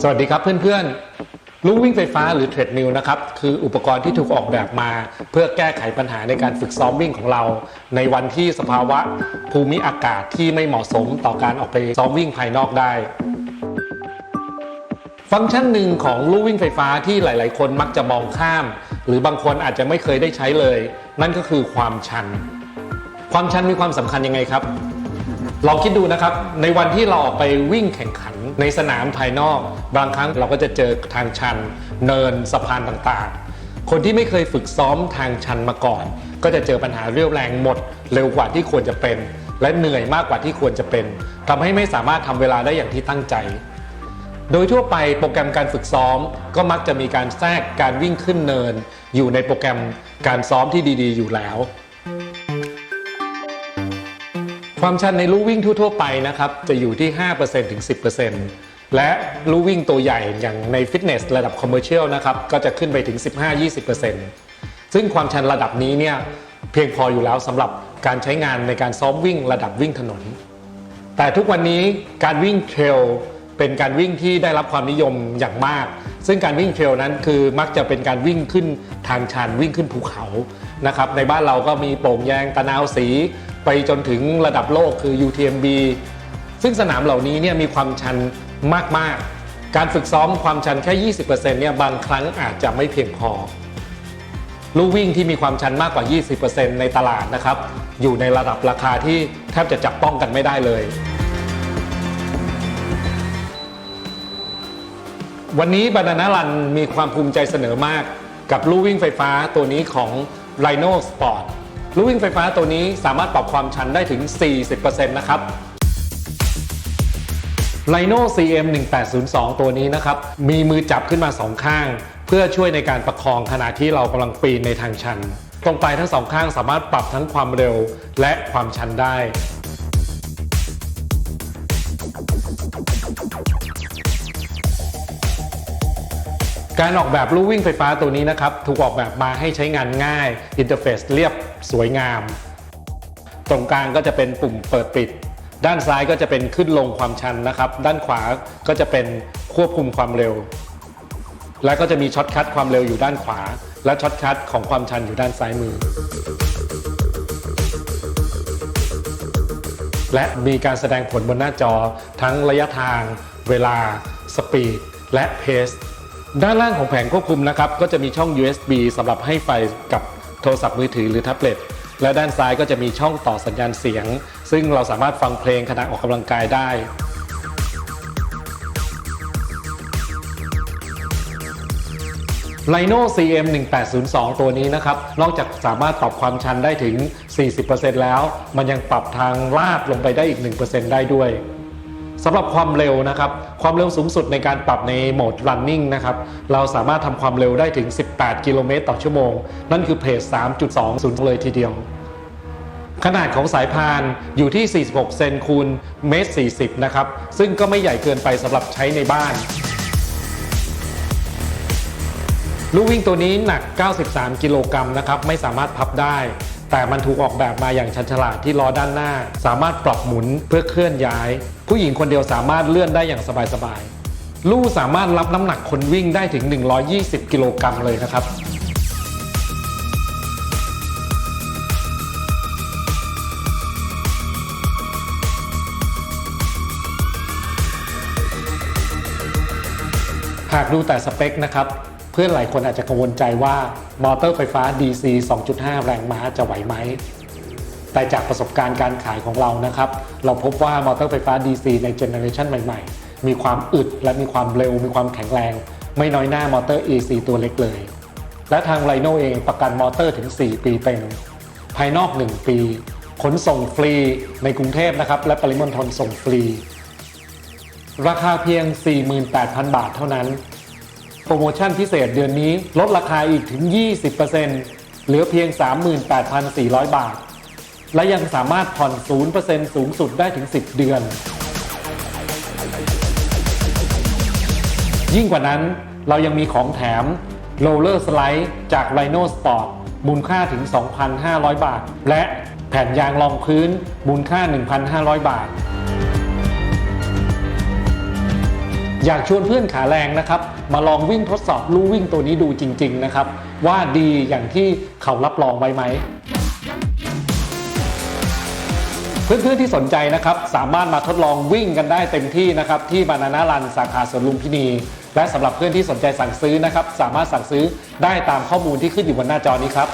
สวัสดีครับเพื่อนๆ ลู่วิ่งไฟฟ้าหรือเทรดมิลนะครับ คืออุปกรณ์ที่ถูกออกแบบมา เพื่อแก้ไขปัญหาในการฝึกซ้อมวิ่งของเรา ในวันที่สภาวะภูมิอากาศที่ไม่เหมาะสมต่อการออกไปซ้อมวิ่งภายนอกได้ ฟังก์ชันหนึ่งของลู่วิ่งไฟฟ้าที่หลาย ๆ คนมักจะมองข้าม หรือบางคนอาจจะไม่เคยได้ใช้เลย นั่นก็คือความชัน ความชันมีความสำคัญยังไงครับ ลองคิดดูนะครับ ในวันที่เราออกไปวิ่งแข่งขันในสนามภายนอก บางครั้งเราก็จะเจอทางชัน เนินสะพานต่างๆ คนที่ไม่เคยฝึกซ้อมทางชันมาก่อน ก็จะเจอปัญหาเรี่ยวแรงหมด เร็วกว่าที่ควรจะเป็น และเหนื่อยมากกว่าที่ควรจะเป็นทำให้ไม่สามารถทำเวลาได้อย่างที่ตั้งใจ โดยทั่วไปโปรแกรมการฝึกซ้อม ก็มักจะมีการแทรกการวิ่งขึ้นเนิน อยู่ในโปรแกรมการซ้อมที่ดี ๆ อยู่แล้ว ความชันในลู่วิ่งทั่ว ๆ ไปนะครับ จะอยู่ที่ 5%ถึง 10%และลู่วิ่งตัวใหญ่อย่างในฟิตเนสระดับคอมเมอร์เชียลนะครับ ก็จะขึ้นไปถึง 15-20%ซึ่งความชันระดับนี้เนี่ยเพียงพออยู่แล้วสำหรับการใช้งานในการซ้อมวิ่งระดับวิ่งถนน แต่ทุกวันนี้การวิ่งเทรลเป็นการวิ่งที่ได้รับความนิยมอย่างมาก ซึ่งการวิ่งเทรลนั้นคือมักจะเป็นการวิ่งขึ้นทางชันวิ่งขึ้นภูเขานะครับในบ้านเราก็มีโป่งแยงตะนาวสี ไปจนถึงระดับโลกคือ UTMB ซึ่งสนามเหล่านี้เนี่ยมีความชันมาก ๆ การฝึกซ้อมความชันแค่ 20%เนี่ยบางครั้งอาจจะไม่เพียงพอลู่วิ่งที่มีความชันมากกว่า 20%ในตลาดนะครับ อยู่ในระดับราคาที่แทบจะจับต้องกันไม่ได้เลย วันนี้บานานารันมีความภูมิใจเสนอมากกับลู่วิ่งไฟฟ้าตัวนี้ของ Rhino Sport ลู่วิ่งไฟฟ้าตัวนี้สามารถปรับความชันได้ถึง 40%นะครับ l i n o CM 1802ตัวนี้นะครับ มีมือจับขึ้นมาสองข้าง เพื่อช่วยในการประคองขณะที่เรากำลังปีนในทางชัน ตรงปลายทั้งสองข้างสามารถปรับทั้งความเร็วและความชันได้ การออกแบบลู่วิ่งไฟฟ้าตัวนี้นะครับ ถูกออกแบบมาให้ใช้งานง่ายอินเทอร์เฟซเรียบสวยงาม ตรงกลางก็จะเป็นปุ่มเปิดปิด ด้านซ้ายก็จะเป็นขึ้นลงความชันนะครับ ด้านขวาก็จะเป็นควบคุมความเร็ว และก็จะมีช็อตคัทความเร็วอยู่ด้านขวา และช็อตคัทของความชันอยู่ด้านซ้ายมือ และมีการแสดงผลบนหน้าจอทั้งระยะทาง เวลา สปีด และเพส ด้านล่างของแผงควบคุมนะครับก็จะมีช่อง USB สำหรับให้ไฟกับโทรศัพท์มือถือหรือแท็บเล็ตและด้านซ้ายก็จะมีช่องต่อสัญญาณเสียง ซึ่งเราสามารถฟังเพลงขณะออกกำลังกายได้ Rhino CM 1802ตัวนี้นะครับ นอกจากสามารถปรับความชันได้ถึง 40%แล้ว มันยังปรับทางลาดลงไปได้อีก 1%ได้ด้วย สำหรับความเร็วนะครับ ความเร็วสูงสุดในการปรับในโหมด running นะครับ เราสามารถทำความเร็วได้ถึง 18 กิโลเมตรต่อชั่วโมง นั่นคือเพจ3.20 เลยทีเดียว ขนาดของสายพานอยู่ที่ 46 เซนคูณเมตร 40 นะครับ ซึ่งก็ไม่ใหญ่เกินไปสำหรับใช้ในบ้านลูกวิ่งตัวนี้หนัก 93 กิโลกรัมนะครับ ไม่สามารถพับได้ แต่มันถูกออกแบบมาอย่างชันฉลาดที่ล้อด้านหน้า สามารถปรับหมุนเพื่อเคลื่อนย้าย ผู้หญิงคนเดียวสามารถเลื่อนได้อย่างสบายๆลู่สามารถรับน้ำหนักคนวิ่งได้ถึง 120 กิโลกรัมเลยนะครับหากดูแต่สเปคนะครับ เพื่อนหลายคนอาจจะกังวลใจว่ามอเตอร์ไฟฟ้า DC 2.5 แรงม้าจะไหวไหม แต่จากประสบการณ์การขายของเรานะครับ เราพบว่ามอเตอร์ไฟฟ้า DC ในเจเนอเรชันใหม่ๆ มีความอึดและมีความเร็ว มีความแข็งแรง ไม่น้อยหน้ามอเตอร์ AC ตัวเล็กเลย และทางไ h โนเองประกันมอเตอร์ถึง 4 ปีเต็ม ภายนอก 1 ปี ขนส่งฟรีในกรุงเทพนะครับ และปริมณฑลส่งฟรี ราคาเพียง 48,000 บาทเท่านั้น โปรโมชั่นพิเศษเดือนนี้ ลดราคาอีกถึง 20%เหลือเพียง 38,400 บาท และยังสามารถผ่อน 0%สูงสุดได้ถึง 10 เดือน ยิ่งกว่านั้นเรายังมีของแถมโรลเลอร์สไลด์จาก Rhino Sport มูลค่าถึง 2,500 บาท และแผ่นยางรองพื้นมูลค่า 1,500 บาท อยากชวนเพื่อนขาแรงนะครับ มาลองวิ่งทดสอบลู่วิ่งตัวนี้ดูจริง ๆ นะครับ ว่าดีอย่างที่เขารับรองไว้ไหม เพื่อนๆที่สนใจนะครับ สามารถมาทดลองวิ่งกันได้เต็มที่นะครับ ที่บานานารันสาขาสวนลุมพินี และสำหรับเพื่อนที่สนใจสั่งซื้อนะครับ สามารถสั่งซื้อได้ตามข้อมูลที่ขึ้นอยู่บนหน้าจอนี้ครับ